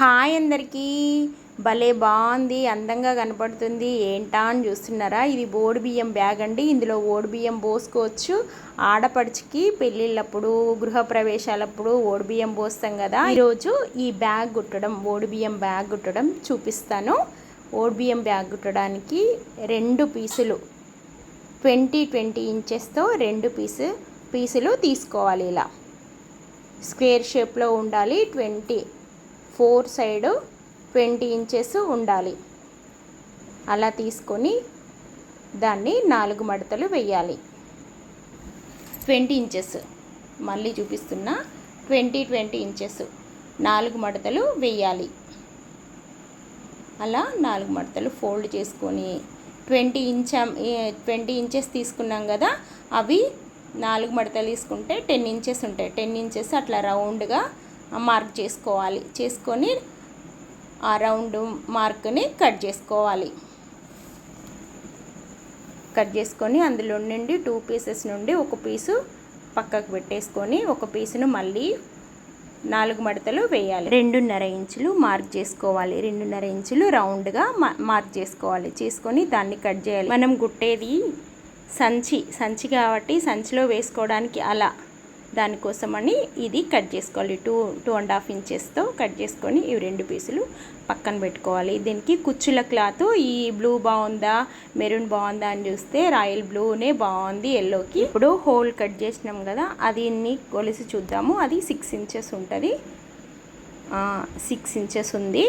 Hi అందరికీ. భలే బాగుంది అందంగా కనపడుతుంది. ఏంటా అని చూస్తున్నారా? ఇది బోడి బియ్యం బ్యాగ్ అండి. ఇందులో ఓడి బియ్యం పోసుకోవచ్చు. ఆడపడుచుకి పెళ్ళిళ్ళప్పుడు గృహప్రవేశాలప్పుడు ఓడి బియ్యం పోస్తాం కదా. ఈరోజు ఈ బ్యాగ్ కుట్టడం ఓడి బియ్యం బ్యాగ్ కుట్టడం చూపిస్తాను. ఓడి బియ్యం బ్యాగ్ కుట్టడానికి రెండు పీసులు ట్వంటీ ట్వంటీ ఇంచెస్తో రెండు పీసు పీసులు తీసుకోవాలి ఇలా. స్క్వేర్ షేప్లో ఉండాలి twenty. Four side twenty inches ఉండాలి. అలా తీసుకొని దాన్ని నాలుగు మడతలు వేయాలి. Twenty inches. మళ్ళీ చూపిస్తున్నా ట్వంటీ ట్వంటీ ఇంచెస్. నాలుగు మడతలు వేయాలి. అలా నాలుగు మడతలు ఫోల్డ్ చేసుకొని ట్వంటీ ఇంచ్ ట్వంటీ ఇంచెస్ తీసుకున్నాం కదా అవి నాలుగు మడతలు తీసుకుంటే టెన్ ఇంచెస్ ఉంటాయి. టెన్ ఇంచెస్ అట్లా రౌండ్గా మార్క్ చేసుకోవాలి. చేసుకొని ఆ రౌండ్ మార్క్ని కట్ చేసుకోవాలి. కట్ చేసుకొని అందులో నుండి టూ పీసెస్ నుండి ఒక పీసు పక్కకు పెట్టేసుకొని ఒక పీసును మళ్ళీ నాలుగు మడతలు వేయాలి. రెండున్నర ఇంచులు మార్క్ చేసుకోవాలి. రెండున్నర ఇంచులు రౌండ్గా మార్క్ చేసుకోవాలి. చేసుకొని దాన్ని కట్ చేయాలి. మనం గుట్టేది సంచి సంచి కాబట్టి సంచిలో వేసుకోవడానికి అలా దానికోసమని ఇది కట్ చేసుకోవాలి. టూ టూ అండ్ హాఫ్ ఇంచెస్తో కట్ చేసుకొని ఇవి రెండు పీసులు పక్కన పెట్టుకోవాలి. దీనికి కుచ్చుల క్లాత్ ఈ బ్లూ బాగుందా మెరూన్ బాగుందా అని చూస్తే రాయల్ బ్లూనే బాగుంది ఎల్లోకి. ఇప్పుడు హోల్ కట్ చేసినాం కదా అది కొలిసి చూద్దాము. అది సిక్స్ ఇంచెస్ ఉంటుంది. సిక్స్ ఇంచెస్ ఉంది.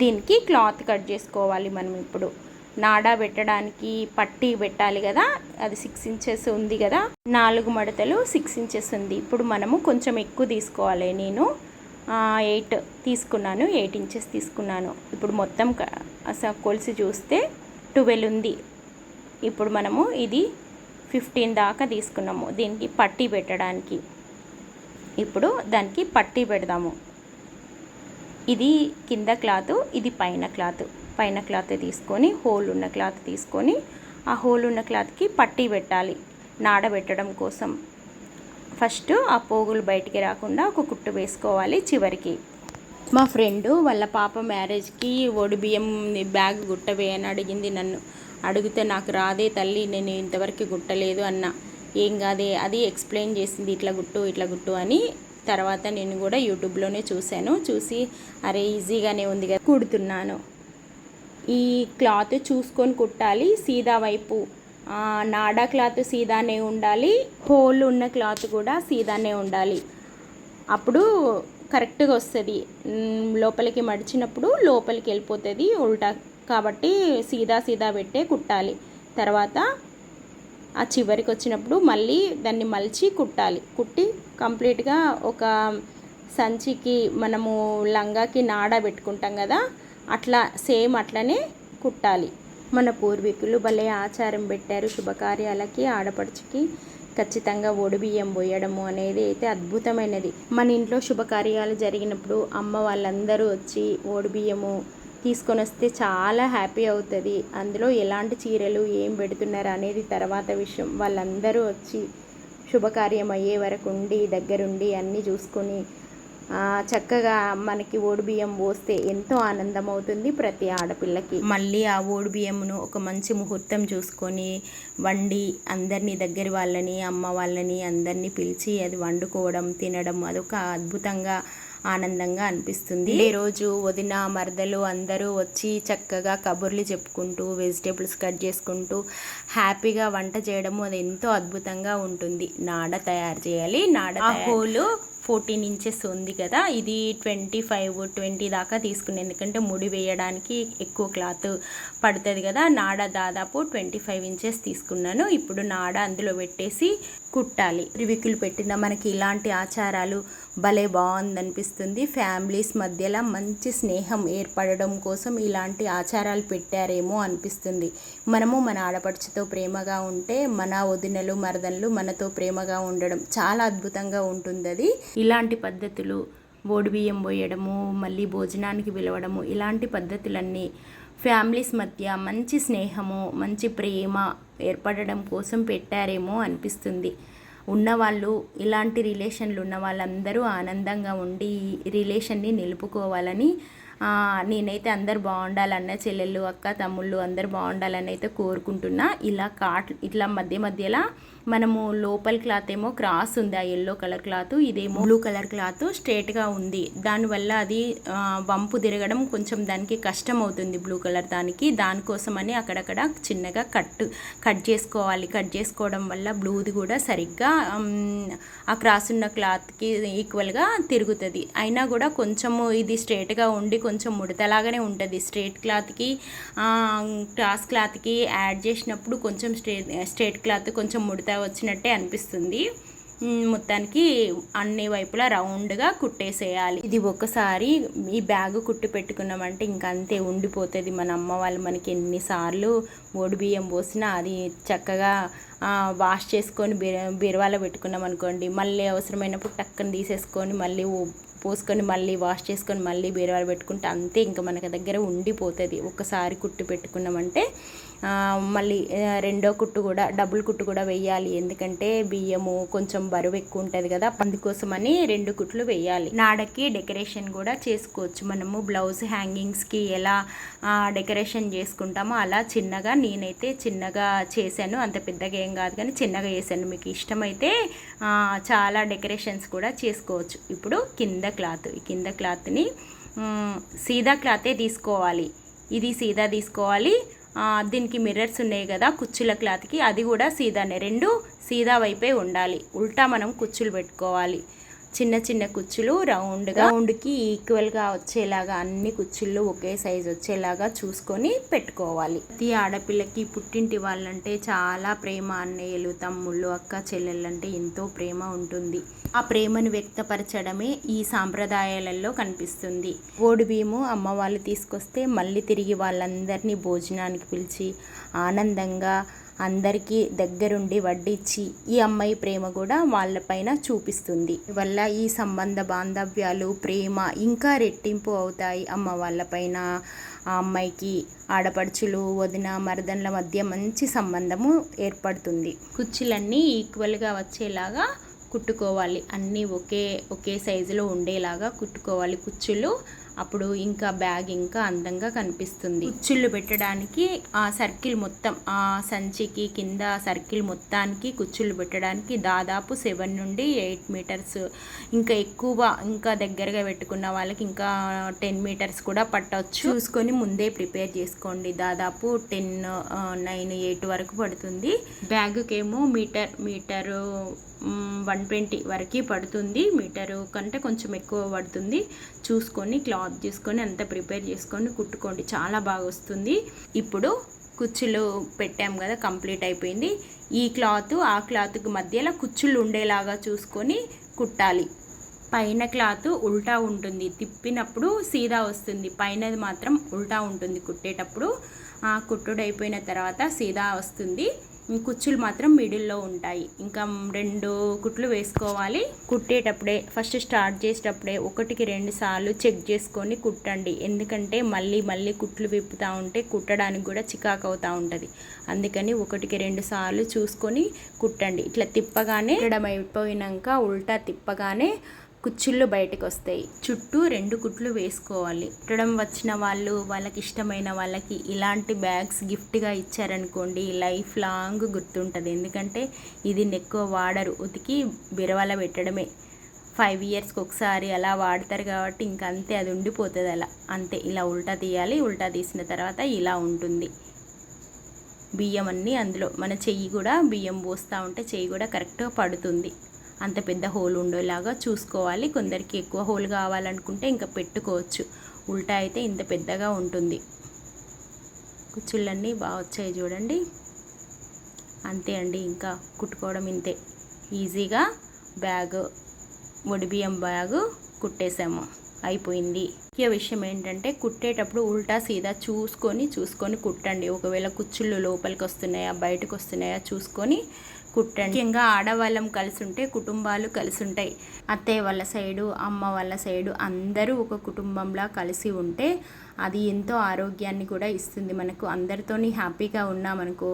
దీనికి క్లాత్ కట్ చేసుకోవాలి మనం ఇప్పుడు. నాడా పెట్టడానికి పట్టి పెట్టాలి కదా. అది సిక్స్ ఇంచెస్ ఉంది కదా. నాలుగు మడతలు సిక్స్ ఇంచెస్ ఉంది. ఇప్పుడు మనము కొంచెం ఎక్కువ తీసుకోవాలి నేను. ఎయిట్ తీసుకున్నాను. ఎయిట్ ఇంచెస్ తీసుకున్నాను. ఇప్పుడు మొత్తం అసలు కొలిసి చూస్తే ట్వెల్వ్ ఉంది. ఇప్పుడు మనము ఇది ఫిఫ్టీన్ దాకా తీసుకున్నాము. దీనికి పట్టి పెట్టడానికి. ఇప్పుడు దానికి పట్టి పెడదాము. ఇది కింద క్లాత్ ఇది పైన క్లాత్. పైన క్లాత్ తీసుకొని హోల్ ఉన్న క్లాత్ తీసుకొని ఆ హోల్ ఉన్న క్లాత్కి పట్టీ పెట్టాలి నాడబెట్టడం కోసం. ఫస్ట్ ఆ పోగులు బయటికి రాకుండా ఒక కుట్టు వేసుకోవాలి చివరికి. మా ఫ్రెండు వాళ్ళ పాప మ్యారేజ్కి ఒడి బియ్యం బ్యాగ్ గుట్టవే అని అడిగింది నన్ను. అడిగితే నాకు రాదే తల్లి నేను ఇంతవరకు గుట్టలేదు అన్న. ఏం కాదే అది ఎక్స్ప్లెయిన్ చేసింది ఇట్లా గుట్టు ఇట్లా గుట్టు అని తర్వాత నేను కూడా యూట్యూబ్లోనే చూశాను. చూసి అరే ఈజీగానే ఉంది కదా కుడుతున్నాను. ఈ క్లాత్ చూసుకొని కుట్టాలి. సీదా వైపు నాడా క్లాత్ సీదానే ఉండాలి. హోల్ ఉన్న క్లాత్ కూడా సీదానే ఉండాలి. అప్పుడు కరెక్ట్గా వస్తుంది. లోపలికి మడిచినప్పుడు లోపలికి వెళ్ళిపోతుంది ఉల్టా. కాబట్టి సీదా సీదా పెట్టే కుట్టాలి. తర్వాత ఆ చివరికి వచ్చినప్పుడు మళ్ళీ దాన్ని మలిచి కుట్టాలి. కుట్టి కంప్లీట్గా ఒక సంచికి మనము లంగాకి నాడ పెట్టుకుంటాం కదా అట్లా సేమ్ అట్లనే కుట్టాలి. మన పూర్వీకులు భలే ఆచారం పెట్టారు శుభకార్యాలకి ఆడపడుచుకి ఖచ్చితంగా బియ్యం పోయడము అనేది అయితే అద్భుతమైనది. మన ఇంట్లో శుభకార్యాలు జరిగినప్పుడు అమ్మ వాళ్ళందరూ వచ్చి బియ్యము తీసుకొని వస్తే చాలా హ్యాపీ అవుతుంది. అందులో ఎలాంటి చీరలు ఏం పెడుతున్నారు అనేది తర్వాత విషయం. వాళ్ళందరూ వచ్చి శుభకార్యం అయ్యే వరకు ఉండి దగ్గరుండి అన్నీ చూసుకొని చక్కగా మనకి బియ్యం పోస్తే ఎంతో ఆనందం అవుతుంది ప్రతి ఆడపిల్లకి. మళ్ళీ ఆ బియ్యమును ఒక మంచి ముహూర్తం చూసుకొని వండి అందరినీ దగ్గర వాళ్ళని అమ్మ వాళ్ళని అందరినీ పిలిచి అది వండుకోవడం తినడం అదొక అద్భుతంగా ఆనందంగా అనిపిస్తుంది. ఈ రోజు వదిన మరదలు అందరూ వచ్చి చక్కగా కబుర్లు చెప్పుకుంటూ వెజిటేబుల్స్ కట్ చేసుకుంటూ హ్యాపీగా వంట చేయడము అది ఎంతో అద్భుతంగా ఉంటుంది. నాడ తయారు చేయాలి నాడ హోలు ఫోర్టీన్ ఇంచెస్ ఉంది కదా ఇది ట్వంటీ ఫైవ్ ట్వంటీ దాకా తీసుకున్నాను ఎందుకంటే ముడి వేయడానికి ఎక్కువ క్లాత్ పడుతుంది కదా నాడ దాదాపు ట్వంటీ ఫైవ్ ఇంచెస్ తీసుకున్నాను. ఇప్పుడు నాడ అందులో పెట్టేసి కుట్టాలి. రివికులు పెట్టిన మనకి ఇలాంటి ఆచారాలు భలే బాగుందనిపిస్తుంది. ఫ్యామిలీస్ మధ్యలో మంచి స్నేహం ఏర్పడడం కోసం ఇలాంటి ఆచారాలు పెట్టారేమో అనిపిస్తుంది. మనము మన ఆడపడుచుతో ప్రేమగా ఉంటే మన వదినలు మరదనలు మనతో ప్రేమగా ఉండడం చాలా అద్భుతంగా ఉంటుంది అది ఇలాంటి పద్ధతులు బియ్యం పోయడము మళ్ళీ భోజనానికి పిలవడము ఇలాంటి పద్ధతులన్నీ ఫ్యామిలీస్ మధ్య మంచి స్నేహము మంచి ప్రేమ ఏర్పడడం కోసం పెట్టారేమో అనిపిస్తుంది. ఉన్నవాళ్ళు ఇలాంటి రిలేషన్లు ఉన్న వాళ్ళందరూ ఆనందంగా ఉండి రిలేషన్ని నిలుపుకోవాలని నేనైతే అందరు బాగుండాలన్న చెల్లెళ్ళు అక్క తమ్ముళ్ళు అందరు బాగుండాలని అయితే కోరుకుంటున్నా. ఇలా కాట్ ఇట్లా మధ్య మధ్యలో మనము లోపల క్లాత్ ఏమో క్రాస్ ఉంది ఆ ఎల్లో కలర్ క్లాత్. ఇదేమో బ్లూ కలర్ క్లాత్ స్ట్రేట్గా ఉంది. దానివల్ల అది వంపు తిరగడం కొంచెం దానికి కష్టం అవుతుంది బ్లూ కలర్ దానికి. దానికోసమని అక్కడక్కడ చిన్నగా కట్ కట్ చేసుకోవాలి. కట్ చేసుకోవడం వల్ల బ్లూది కూడా సరిగ్గా ఆ క్రాస్ ఉన్న క్లాత్కి ఈక్వల్గా తిరుగుతుంది. అయినా కూడా కొంచెము ఇది స్ట్రేట్గా ఉండి కొంచెం ముడతలాగానే ఉంటుంది. స్ట్రేట్ క్లాత్కి క్రాస్ క్లాత్కి యాడ్ చేసినప్పుడు కొంచెం స్ట్రేట్ స్ట్రేట్ క్లాత్ కొంచెం ముడత వచ్చినట్టే అనిపిస్తుంది. మొత్తానికి అన్ని వైపులా రౌండ్గా కుట్టేసేయాలి. ఇది ఒకసారి ఈ బ్యాగ్ కుట్టి పెట్టుకున్నామంటే ఇంక అంతే ఉండిపోతుంది. మన అమ్మ వాళ్ళు మనకి ఎన్నిసార్లు ఓడి బియ్యం పోసినా అది చక్కగా వాష్ చేసుకొని బీర బీరువాలో పెట్టుకున్నాం అనుకోండి. మళ్ళీ అవసరమైనప్పుడు టక్కన తీసేసుకొని మళ్ళీ పోసుకొని మళ్ళీ వాష్ చేసుకొని మళ్ళీ బీరువాలో పెట్టుకుంటే అంతే ఇంకా మనకి దగ్గర ఉండిపోతుంది. ఒకసారి కుట్టి పెట్టుకున్నామంటే మళ్ళీ రెండో కుట్టు కూడా డబుల్ కుట్టు కూడా వేయాలి ఎందుకంటే బియ్యము కొంచెం బరువు ఎక్కువ ఉంటుంది కదా అందుకోసమని రెండు కుట్లు వేయాలి నాడకి డెకరేషన్ కూడా చేసుకోవచ్చు. మనము బ్లౌజ్ హ్యాంగింగ్స్కి ఎలా డెకరేషన్ చేసుకుంటామో అలా చిన్నగా నేనైతే చిన్నగా చేశాను. అంత పెద్దగా ఏం కాదు కానీ చిన్నగా చేశాను. మీకు ఇష్టమైతే చాలా డెకరేషన్స్ కూడా చేసుకోవచ్చు. ఇప్పుడు కింద క్లాత్. ఈ కింద క్లాత్ని సీదా క్లాతే తీసుకోవాలి. ఇది సీదా తీసుకోవాలి. దీనికి మిర్రర్స్ ఉన్నాయి కదా కుచ్చుల క్లాత్కి అది కూడా సీదానే. రెండు సీదా వైపే ఉండాలి. ఉల్టా మనం కుచ్చులు పెట్టుకోవాలి. చిన్న చిన్న కుచ్చులు రౌండ్గా రౌండ్కి ఈక్వల్గా వచ్చేలాగా అన్ని కుచ్చుళ్ళు ఒకే సైజ్ వచ్చేలాగా చూసుకొని పెట్టుకోవాలి. ప్రతి ఆడపిల్లకి పుట్టింటి వాళ్ళంటే చాలా ప్రేమ అన్నయ్యలు తమ్ముళ్ళు అక్క చెల్లెళ్ళంటే ఎంతో ప్రేమ ఉంటుంది. ఆ ప్రేమను వ్యక్తపరచడమే ఈ సాంప్రదాయాలలో కనిపిస్తుంది. ఓడి బియ్యము అమ్మ వాళ్ళు తీసుకొస్తే మళ్ళీ తిరిగి వాళ్ళందరినీ భోజనానికి పిలిచి ఆనందంగా అందరికీ దగ్గరుండి వడ్డించి ఈ అమ్మాయి ప్రేమ కూడా వాళ్ళపైన చూపిస్తుంది. వల్ల ఈ సంబంధ బాంధవ్యాలు ప్రేమ ఇంకా రెట్టింపు అవుతాయి అమ్మ వాళ్ళపైన ఆ అమ్మాయికి ఆడపడుచులు వదిన మరదన్ల మధ్య మంచి సంబంధము ఏర్పడుతుంది. కుర్చీలన్నీ ఈక్వల్గా వచ్చేలాగా కుట్టుకోవాలి. అన్నీ ఒకే ఒకే సైజులో ఉండేలాగా కుట్టుకోవాలి కుచ్చులు అప్పుడు ఇంకా బ్యాగ్ ఇంకా అందంగా కనిపిస్తుంది. కుచ్చుళ్ళు పెట్టడానికి ఆ సర్కిల్ మొత్తం ఆ సంచికి కింద సర్కిల్ మొత్తానికి కుచ్చుళ్ళు పెట్టడానికి దాదాపు సెవెన్ నుండి ఎయిట్ మీటర్స్. ఇంకా ఎక్కువ ఇంకా దగ్గరగా పెట్టుకున్న వాళ్ళకి ఇంకా టెన్ మీటర్స్ కూడా పట్టవచ్చు చూసుకొని ముందే ప్రిపేర్ చేసుకోండి. దాదాపు టెన్ నైన్ ఎయిట్ వరకు పడుతుంది. బ్యాగ్కేమో మీటర్ మీటరు వన్ ట్వంటీ వరకు పడుతుంది. మీటరు కంటే కొంచెం ఎక్కువ పడుతుంది. చూసుకొని క్లాత్ తీసుకొని అంతా ప్రిపేర్ చేసుకొని కుట్టుకోండి. చాలా బాగా వస్తుంది. ఇప్పుడు కుచ్చులు పెట్టాం కదా కంప్లీట్ అయిపోయింది. ఈ క్లాత్ ఆ క్లాత్కి మధ్యలో కుచ్చులు ఉండేలాగా చూసుకొని కుట్టాలి. పైన క్లాత్ ఉల్టా ఉంటుంది. తిప్పినప్పుడు సీదా వస్తుంది. పైనది మాత్రం ఉల్టా ఉంటుంది కుట్టేటప్పుడు. ఆ కుట్టుడు అయిపోయిన తర్వాత సీదా వస్తుంది. కుచ్చులు మాత్రం మిడిల్లో ఉంటాయి. ఇంకా రెండు కుట్లు వేసుకోవాలి. కుట్టేటప్పుడే ఫస్ట్ స్టార్ట్ చేసేటప్పుడే ఒకటికి రెండు సార్లు చెక్ చేసుకొని కుట్టండి. ఎందుకంటే మళ్ళీ మళ్ళీ కుట్లు విప్పుతూ ఉంటే కుట్టడానికి కూడా చికాకు అవుతూ ఉంటుంది. అందుకని ఒకటికి రెండు సార్లు చూసుకొని కుట్టండి. ఇట్లా తిప్పగానే కుట్టడం అయిపోయినాక ఉల్టా తిప్పగానే కుచ్చుళ్ళు బయటకు వస్తాయి చుట్టూ రెండు కుట్లు వేసుకోవాలి. కుట్టడం వచ్చిన వాళ్ళు వాళ్ళకి ఇష్టమైన వాళ్ళకి ఇలాంటి బ్యాగ్స్ గిఫ్ట్గా ఇచ్చారనుకోండి లైఫ్ లాంగ్ గుర్తుంటుంది. ఎందుకంటే ఇది ఎక్కువ వాడరు. ఉతికి బిరవల పెట్టడమే. ఫైవ్ ఇయర్స్కి ఒకసారి అలా వాడతారు కాబట్టి ఇంక అంతే అది ఉండిపోతుంది అలా. అంతే ఇలా ఉల్టా తీయాలి ఉల్టా తీసిన తర్వాత ఇలా ఉంటుంది. బియ్యం అన్నీ అందులో. మన చెయ్యి కూడా బియ్యం పోస్తూ ఉంటే చెయ్యి కూడా కరెక్ట్గా పడుతుంది. అంత పెద్ద హోల్ ఉండేలాగా చూసుకోవాలి. కొందరికి ఎక్కువ హోల్ కావాలనుకుంటే ఇంకా పెట్టుకోవచ్చు. ఉల్టా అయితే ఇంత పెద్దగా ఉంటుంది. కుచ్చుళ్ళన్నీ బాగా వచ్చాయి చూడండి. అంతే అండి ఇంకా కుట్టుకోవడం ఇంతే. ఈజీగా బ్యాగ్ బియ్యం బ్యాగు కుట్టేశాము అయిపోయింది. ముఖ్య విషయం ఏంటంటే కుట్టేటప్పుడు ఉల్టా సీదా చూసుకొని చూసుకొని కుట్టండి. ఒకవేళ కుచ్చుళ్ళు లోపలికి వస్తున్నాయా బయటకు వస్తున్నాయా చూసుకొని కుట్టండి. ముఖ్యంగా ఆడవాళ్ళం కలిసి ఉంటే కుటుంబాలు కలిసి ఉంటాయి అత్తయ్య వాళ్ళ సైడు అమ్మ వాళ్ళ సైడు అందరూ ఒక కుటుంబంలా కలిసి ఉంటే అది ఎంతో ఆరోగ్యాన్ని కూడా ఇస్తుంది మనకు. అందరితోని హ్యాపీగా ఉన్నామనుకో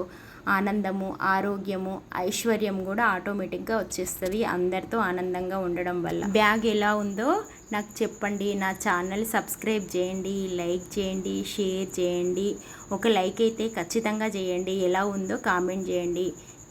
ఆనందము ఆరోగ్యము ఐశ్వర్యం కూడా ఆటోమేటిక్గా వచ్చేస్తుంది అందరితో ఆనందంగా ఉండడం వల్ల. బ్యాగ్ ఎలా ఉందో నాకు చెప్పండి. నా ఛానల్ సబ్స్క్రైబ్ చేయండి లైక్ చేయండి షేర్ చేయండి. ఒక లైక్ అయితే ఖచ్చితంగా చేయండి. ఎలా ఉందో కామెంట్ చేయండి.